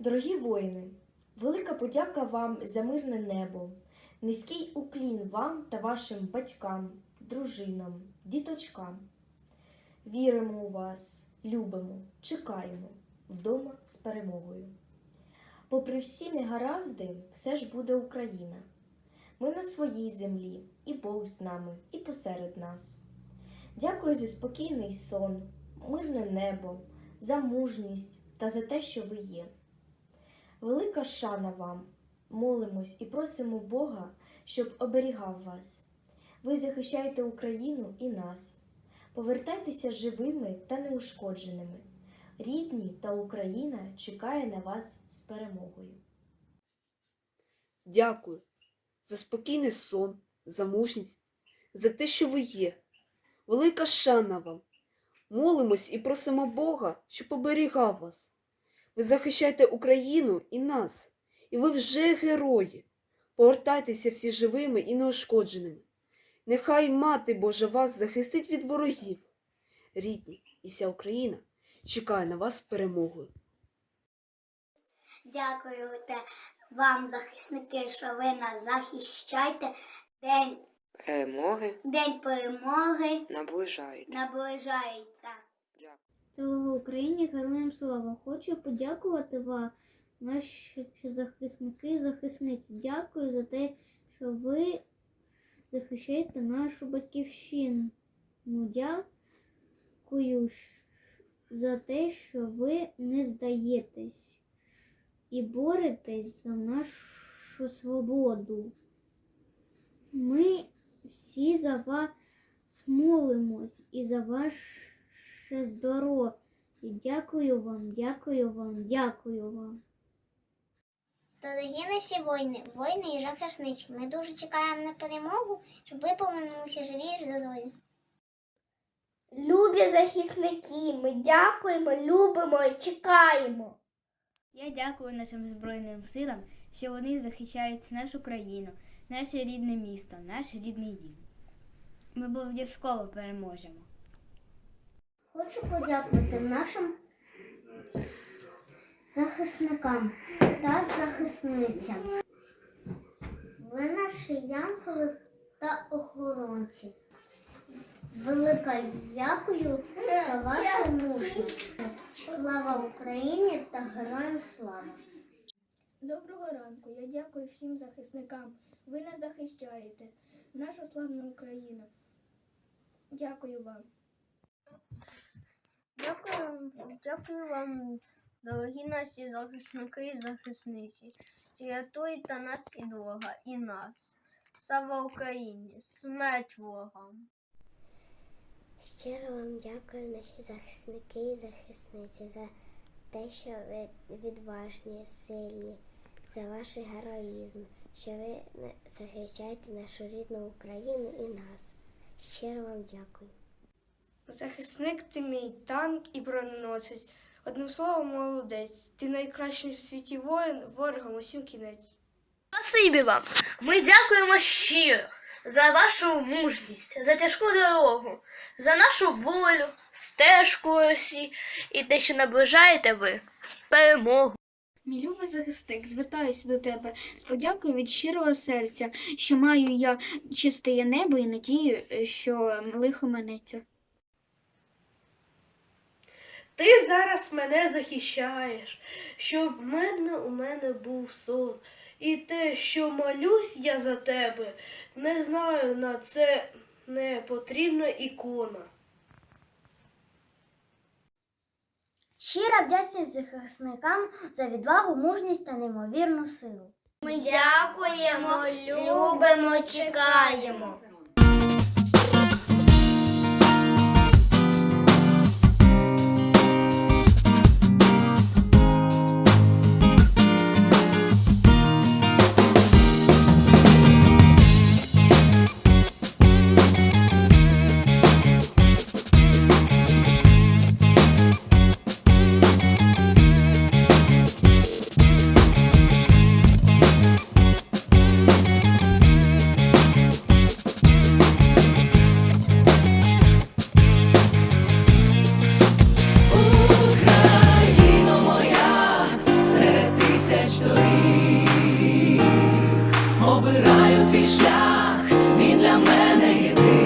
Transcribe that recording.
Дорогі воїни, велика подяка вам за мирне небо, низький уклін вам та вашим батькам, дружинам, діточкам. Віримо у вас, любимо, чекаємо вдома з перемогою. Попри всі негаразди, все ж буде Україна. Ми на своїй землі, і Бог з нами, і посеред нас. Дякую за спокійний сон, мирне небо, за мужність та за те, що ви є. Велика шана вам, молимось і просимо Бога, щоб оберігав вас. Ви захищаєте Україну і нас. Повертайтеся живими та неушкодженими. Рідні та Україна чекає на вас з перемогою. Дякую за спокійний сон, за мужність, за те, що ви є. Велика шана вам. Молимось і просимо Бога, щоб оберігав вас. Ви захищаєте Україну і нас, і ви вже герої. Повертайтеся всі живими і неушкодженими. Нехай Мати Божа вас захистить від ворогів. Рідні і вся Україна чекає на вас перемогою. Дякую те вам, захисники, що ви нас захищаєте. День, Перемоги день перемоги наближають. наближається. Слава Україні, героям слава! Хочу подякувати вам, наші захисники і захисниці. Дякую за те, що ви захищаєте нашу батьківщину. Ну, Дякую за те, що ви не здаєтесь і боретесь за нашу свободу. Ми всі за вас молимось і за ваше здоров'я. Дякую вам, дякую вам, дякую вам. Дорогі наші воїни, воїни і захисниці, ми дуже чекаємо на перемогу, щоб ви повернулися живі і здорові. Любі захисники, ми дякуємо, любимо і чекаємо. Я дякую нашим Збройним силам, що вони захищають нашу країну, наше рідне місто, наш рідний дім. Ми обов'язково переможемо. Хочу подякувати нашим захисникам та захисницям. Ви наші янголи та охоронці. Велика дякую за вашу мужність. Слава Україні та героям слава! Доброго ранку. Я дякую всім захисникам. Ви нас захищаєте. Нашу славну Україну. Дякую вам. Дякую, дякую вам, дорогі наші захисники і захисниці. Рятуйте нас і ворога, і нас. Слава Україні! Смерть ворогам! Щиро вам дякую, наші захисники і захисниці, за те, що ви відважні, сильні, за ваш героїзм, що ви захищаєте нашу рідну Україну і нас. Щиро вам дякую. Захисник ти мій танк і броненосець. Одним словом, молодець. Ти найкращий в світі воїн, ворогам усім кінець. Спасибі вам! Ми дякуємо щиро за вашу мужність, за тяжку дорогу, за нашу волю, стежку Росі і те, що наближаєте ви перемогу. Мій любий захисник, звертаюся до тебе з подякою від щирого серця, що маю я чисте небо і надію, що лихо минеться. Ти зараз мене захищаєш, щоб мирно у мене був сон. І те, що молюсь я за тебе, не знаю, на це не потрібна ікона. Щира вдячність захисникам за відвагу, мужність та неймовірну силу. Ми дякуємо, любимо, чекаємо. обираю твій шлях, він для мене єдиний.